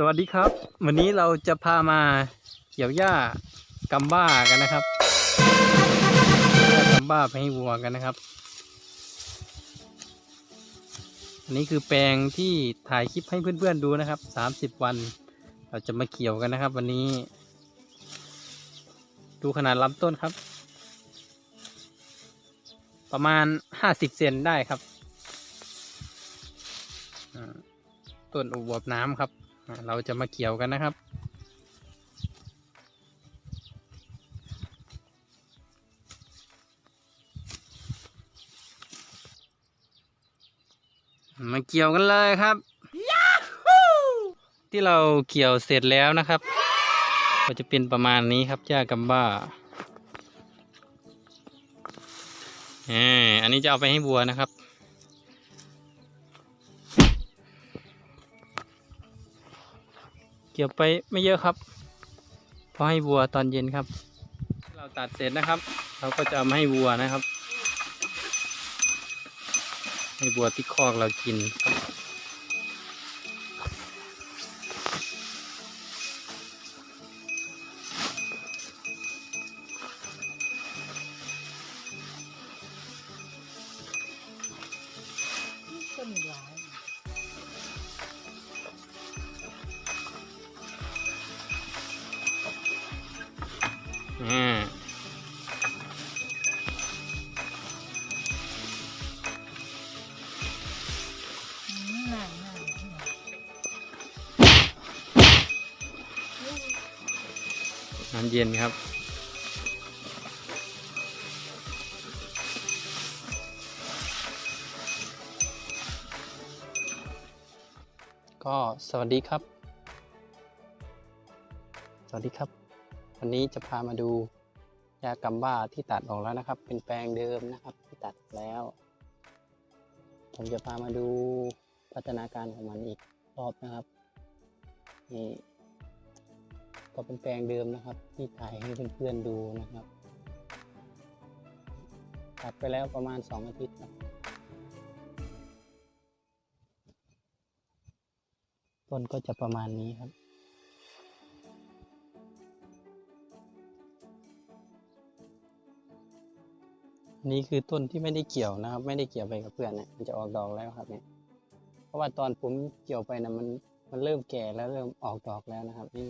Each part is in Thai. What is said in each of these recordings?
สวัสดีครับ วันนี้เราจะพามาเกี่ยวหญ้ากัมบ้ากันนะครับหญ้ากัมบ้าไปให้วัวกันนะครับ อันนี้คือแปลงที่ถ่ายคลิปให้เพื่อนๆดูนะครับสามสิบวัน เราจะมาเกี่ยวกันนะครับ วันนี้ ดูขนาดลำต้นครับ ประมาณห้าสิบเซนได้ครับต้นอุบวบน้ำครับ เราจะมาเกี่ยวกันนะครับ มาเกี่ยวกันเลยครับ ที่เราเกี่ยวเสร็จแล้วนะครับก็จะเป็นประมาณนี้ครับหญ้ากัมบ้าอ่าอันนี้จะเอาไปให้วัวนะครับ เกี่ยวไปไม่เยอะครับเพราะให้วัวตอนเย็นครับ เราตัดเสร็จนะครับ เราก็จะเอามาให้วัวนะครับ ให้วัวที่คอกเรากินครับ นี่น้ำเย็นครับก็สวัสดีครับ สวัสดีครับ วันนี้จะพามาดูยากัมบ้าที่ตัดออกแล้วนะครับ เป็นแปลงเดิมนะครับที่ตัดแล้ว ผมจะพามาดูพัฒนาการของมันอีกรอบนะครับนี่ก็เป็นแปลงเดิมนะครับ ที่ถ่ายให้เพื่อนๆดูนะครับ ตัดไปแล้วประมาณ 2 อาทิตย์ครับต้นก็จะประมาณนี้ครับ นี่คือต้นที่ไม่ได้เกี่ยวนะครับ ไม่ได้เกี่ยวไปกับเพื่อนเนี่ยมันจะออกดอกแล้วครับเนี่ย เพราะว่าตอนผมเกี่ยวไปนะมันมันเริ่มแก่แล้วเริ่มออกดอกแล้วนะครับ นี่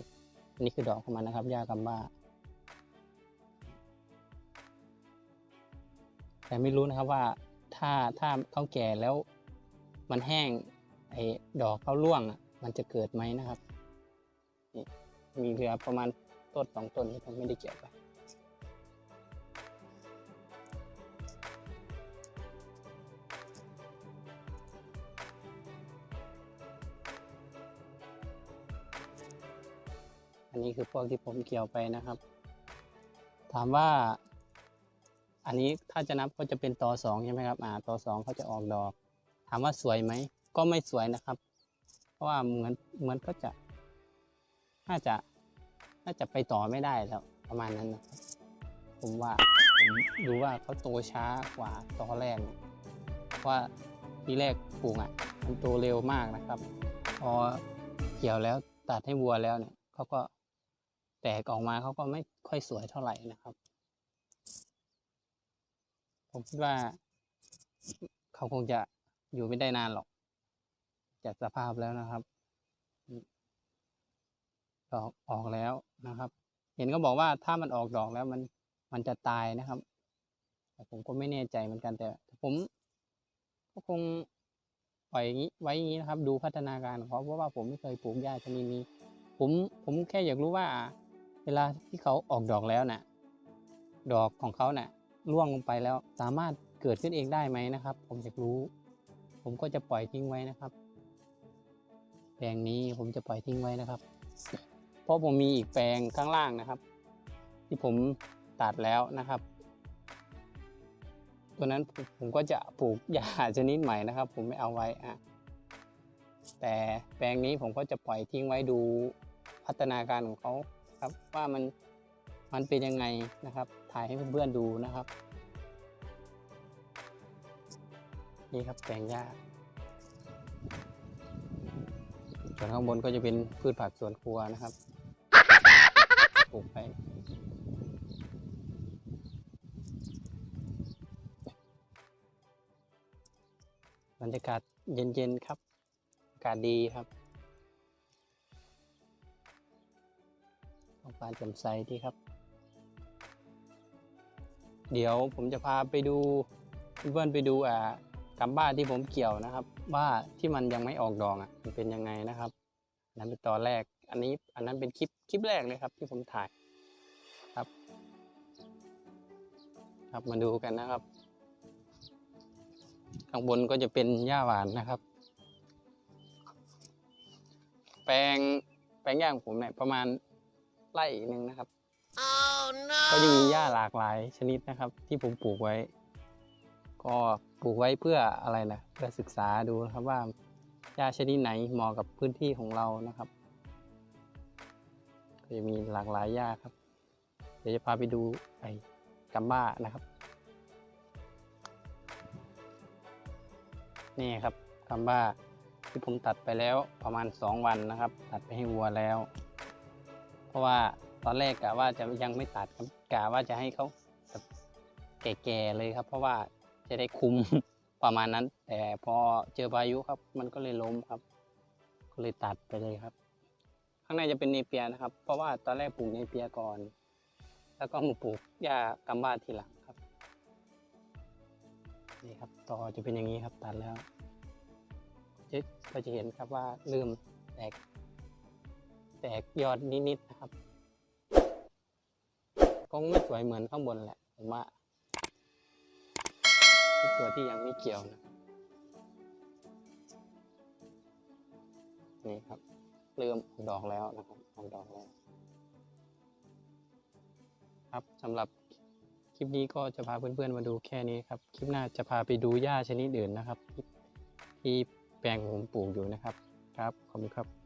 อันนี้คือดอกของมันนะครับหญ้ากัมบ้าแต่ไม่รู้นะครับว่าถ้าถ้าเขาแก่แล้ว มันแห้งไอ้ดอกเขาร่วงมันจะเกิดไหมนะครับนี่มีเหลือประมาณต้นสองต้นที่ผมไม่ได้เกี่ยวไป นนี้คือพวกที่ผมเกี่ยวไปนะครับ ถามว่า อันนี้ถ้าจะนับก็จะเป็นตอสองใช่ไหมครับ อ่าตอสองเขาจะออกดอก ถามว่าสวยไหม ก็ไม่สวยนะครับ เพราะว่าเหมือนเหมือนก็จะน่าจะน่าจะไปต่อไม่ได้แล้วประมาณนั้นนะครับผมว่าผมดูว่าเขาโตช้ากว่าตอแรกเพราะว่าทีแรกปลูกอะมันโตเร็วมากนะครับ พอเกี่ยวแล้วตัดให้วัวแล้วเนี่ยเขาก็ แตกออกมาเขาก็ไม่ค่อยสวยเท่าไหร่นะครับ ผมคิดว่า เขาคงจะอยู่ไม่ได้นานหรอก จากสภาพแล้วนะครับดอกออกแล้วนะครับ เห็นก็บอกว่าถ้ามันออกดอกแล้วมันมันจะตายนะครับแต่ผมก็ไม่แน่ใจเหมือนกันแต่ผมก็คงปล่อยอย่างนี้ไว้อย่างนี้นะครับ ดูพัฒนาการของเขาเพราะว่าผมไม่เคยปลูกหญ้าชนิดนี้ ผมผมแค่อยากรู้ว่า วลาที่เขาออกดอกแล้วน่ะดอกของเขาน่ะร่วงลงไปแล้วสามารถเกิดขึ้นเองได้ไหมนะครับ ผมอยากรู้ ผมก็จะปล่อยทิ้งไว้นะครับแปลงนี้ผมจะปล่อยทิ้งไว้นะครับ เพราะผมมีอีกแปลงข้างล่างนะครับ ที่ผมตัดแล้วนะครับ ตัวนั้นผมผมก็จะปลูกหญ้าชนิดใหม่นะครับ ผมไม่เอาไว้อะแต่แปลงนี้ผมก็จะปล่อยทิ้งไว้ดูพัฒนาการของเขา ครับว่ามันมันเป็นยังไงนะครับ ถ่ายให้เพื่อนๆดูนะครับ นี่ครับแปลงหญ้าส่วนข้างบนก็จะเป็นพืชผักสวนครัวนะครับปลูกไปบรรยากาศเย็นๆครับ อากาศดีครับ ท้องฟ้าแจ่มใสดีครับ เดี๋ยวผมจะพาไปดูเพื่อนไปดูอ่ากำบ้าที่ผมเกี่ยวนะครับ ว่าที่มันยังไม่ออกดอกอะมันเป็นยังไงนะครับอันนั้นเป็นตอนแรก อันนี้อันนั้นเป็นคลิปคลิปแรกเลยครับ ที่ผมถ่ายครับ ครับมาดูกันนะครับ ข้างบนก็จะเป็นหญ้าหวานนะครับ แปลงแปลงหญ้างผมเนี่ยประมาณ ไร่หนึ่งนะครับก็จะมีหญ้าหลากหลายชนิดนะครับ ที่ผมปลูกไว้ ก็ปลูกไว้เพื่ออะไรนะเพื่อศึกษาดูนะครับว่าหญ้าชนิดไหนเหมาะกับพื้นที่ของเรานะครับก็จะมีหลากหลายหญ้าครับ เดี๋ยวจะพาไปดูไอ้กัมบ้านะครับนี่ครับกัมบ้าที่ผมตัดไปแล้วประมาณ 2 วันนะครับ ตัดไปให้วัวแล้ว เพราะว่าตอนแรกกะว่าจะยังไม่ตัดครับกะว่าจะให้เขาแบบแก่ๆเลยครับ เพราะว่าจะได้คุมประมาณนั้น แต่พอเจอพายุครับ มันก็เลยล้มครับ ก็เลยตัดไปเลยครับ ข้างในจะเป็นเนเปียนะครับ เพราะว่าตอนแรกปลูกเนเปียก่อน แล้วก็มาปลูกหญ้ากัมบ้าทีหลังครับนี่ครับต่อจะเป็นอย่างนี้ครับตัดแล้วก็จะเห็นครับว่าเริ่มแตก แตกยอดนิดๆนะครับ คงไม่สวยเหมือนข้างบนแหละผมว่าตัวที่ยังไม่เกี่ยวนะนี่ครับ เริ่มออกดอกแล้วนะครับออกดอกแล้ว ครับสำหรับคลิปนี้ก็จะพาเพื่อนๆมาดูแค่นี้ครับ คลิปหน้าจะพาไปดูหญ้าชนิดอื่นนะครับ ที่แปลงผมปลูกอยู่นะครับ ครับ ขอบคุณครับ